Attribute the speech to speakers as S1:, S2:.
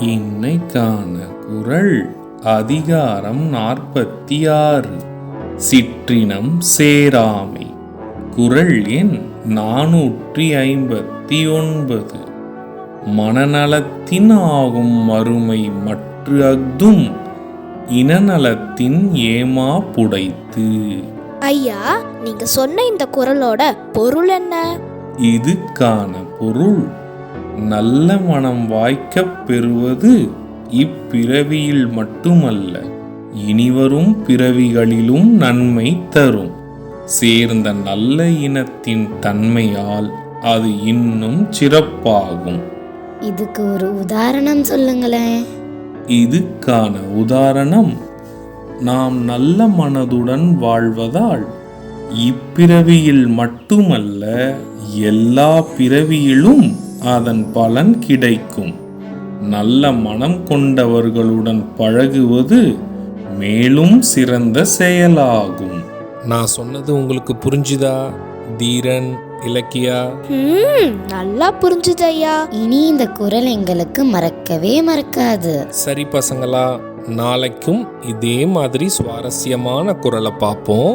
S1: இன்னைக்கான குரல் அதிகாரம் நாற்பத்தி ஆறு சிற்றினம் சேராமை. குரல் எண் நானூற்றி ஐம்பத்தி ஒன்பது மனநலத்தின் ஆகும் மறுமை மற்று அஃதும் இனநலத்தின் ஏமா புடைத்து.
S2: ஐயா நீங்க சொன்ன இந்த குரலோட பொருள் என்ன?
S1: இதுக்கான பொருள் நல்ல மனம் வாய்க்கப் பெறுவது இப்பிறவியில் மட்டுமல்ல இனிவரும் பிறவிகளிலும் நன்மை தரும். சேர்ந்த நல்ல இனத்தின் தன்மையால் அது இன்னும் சிறப்பாகும்.
S3: இதுக்கு ஒரு உதாரணம் சொல்லுங்களேன்.
S1: இதுக்கான உதாரணம் நாம் நல்ல மனதுடன் வாழ்வதால் இப்பிறவியில் மட்டுமல்ல எல்லா பிறவியிலும் அதன் பலன் கிடைக்கும். நல்ல மனம் கொண்டவர்களுடன் பழகுவது மேலும் சிறந்த செயலாகும். நான் சொன்னது உங்களுக்கு புரிஞ்சுதா தீரன் இலக்கியா?
S2: ம் நல்லா புரிஞ்சுது ஐயா
S3: இனி இந்த குரல் எங்களுக்கு மறக்கவே மறக்காது.
S1: சரி பசங்களா நாளைக்கும் இதே மாதிரி சுவாரஸ்யமான குரலை பார்ப்போம்.